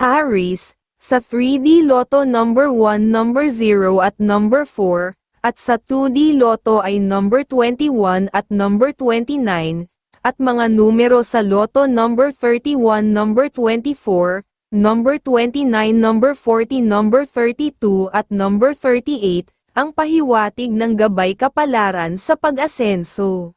Aries, sa 3D Lotto number 1, number 0 at number 4, at sa 2D Lotto ay number 21 at number 29, at mga numero sa Lotto number 31, number 24, number 29, number 40, number 32 at number 38, ang pahiwatig ng gabay kapalaran sa pag-asenso.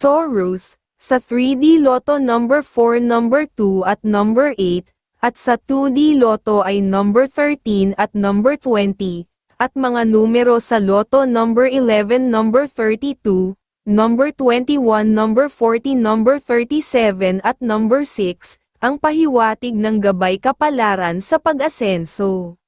Taurus, sa 3D Lotto number 4, number 2 at number 8, at sa 2D Lotto ay number 13 at number 20, at mga numero sa Lotto number 11, number 32, number 21, number 40, number 37 at number 6, ang pahiwatig ng gabay kapalaran sa pag-asenso.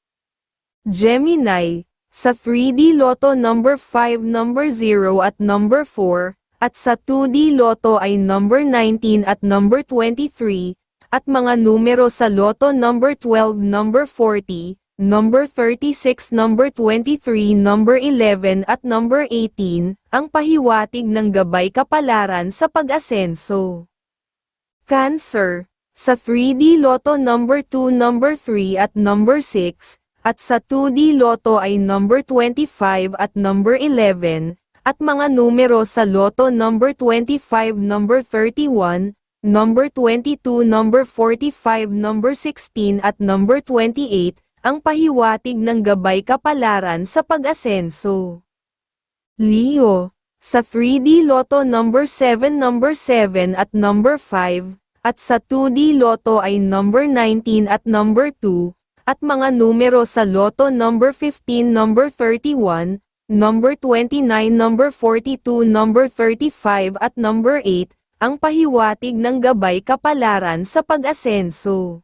Gemini, sa 3D Lotto number 5, number 0 at number 4, at sa 2D Lotto ay number 19 at number 23, at mga numero sa Lotto number 12, number 40, number 36, number 23, number 11 at number 18, ang pahiwatig ng gabay kapalaran sa pag-asenso. Cancer, sa 3D Lotto number 2, number 3 at number 6, at sa 2D Lotto ay number 25 at number 11, at mga numero sa Lotto number 25, number 31, number 22, number 45, number 16 at number 28, ang pahiwatig ng gabay kapalaran sa pag-asenso. Leo, sa 3D Lotto number 7, number 7 at number 5, at sa 2D Lotto ay number 19 at number 2, at mga numero sa Lotto number 15, number 31, number 29, number 42, number 35 at number 8, ang pahiwatig ng gabay kapalaran sa pag-asenso.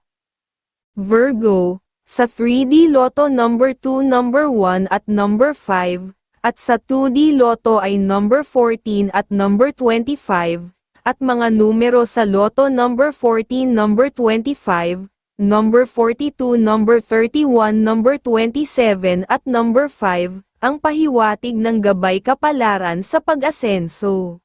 Virgo, sa 3D Lotto number 2, number 1 at number 5, at sa 2D Lotto ay number 14 at number 25, at mga numero sa Lotto number 14, number 25, number 42, number 31, number 27 at number 5, ang pahiwatig ng gabay kapalaran sa pag-asenso.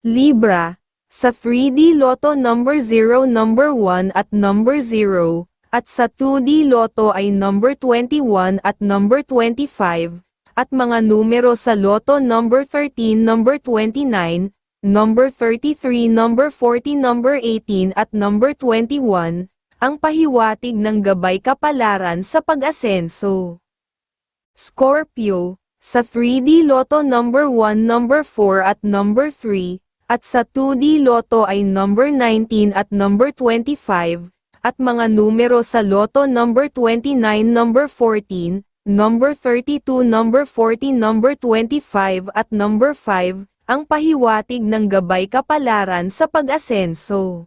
Libra, sa 3D Lotto number 0, number 1 at number 0, at sa 2D Lotto ay number 21 at number 25, at mga numero sa Lotto number 13, number 29, number 33, number 40, number 18 at number 21, ang pahiwatig ng gabay kapalaran sa pag-asenso. Scorpio, sa 3D Lotto number 1, number 4 at number 3, at sa 2D Lotto ay number 19 at number 25, at mga numero sa Lotto number 29, number 14, number 32, number 40, number 25 at number 5, ang pahiwatig ng gabay kapalaran sa pag-asenso.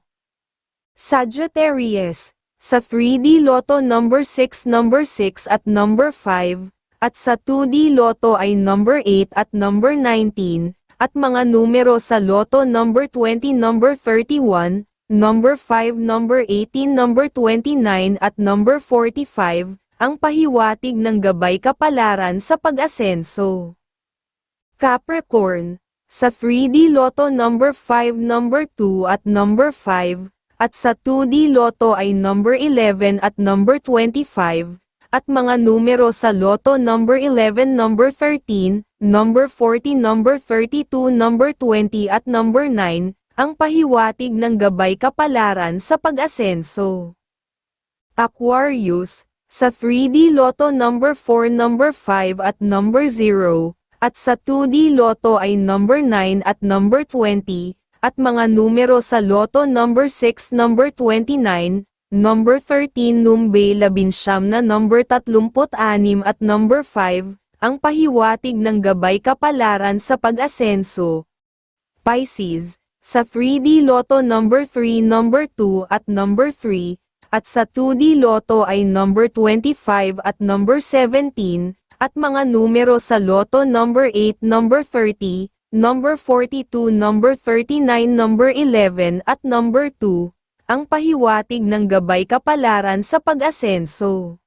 Sagittarius, sa 3D Lotto number 6, number 6 at number 5, at sa 2D Lotto ay number 8 at number 19, at mga numero sa Lotto number 20, number 31, number 5, number 18, number 29 at number 45, ang pahiwatig ng gabay kapalaran sa pag-asenso. Capricorn, sa 3D Lotto number 5, number 2 at number 5, at sa 2D Lotto ay number 11 at number 25, at mga numero sa Lotto number 11, number 13, number 40, number 32, number 20 at number 9, ang pahiwatig ng gabay kapalaran sa pag-asenso. Aquarius, sa 3D Lotto number 4, number 5 at number 0, at sa 2D Lotto ay number 9 at number 20, at mga numero sa Lotto number 6, number 29, number 13 numbe labinsyam na number 36 at number 5, ang pahiwatig ng gabay kapalaran sa pag-asenso. Pisces, sa 3D Lotto number 3, number 2 at number 3, at sa 2D Lotto ay number 25 at number 17, at mga numero sa Lotto number 8, number 30, number 42, number 39, number 11 at number 2, ang pahiwatig ng gabay kapalaran sa pag-asenso.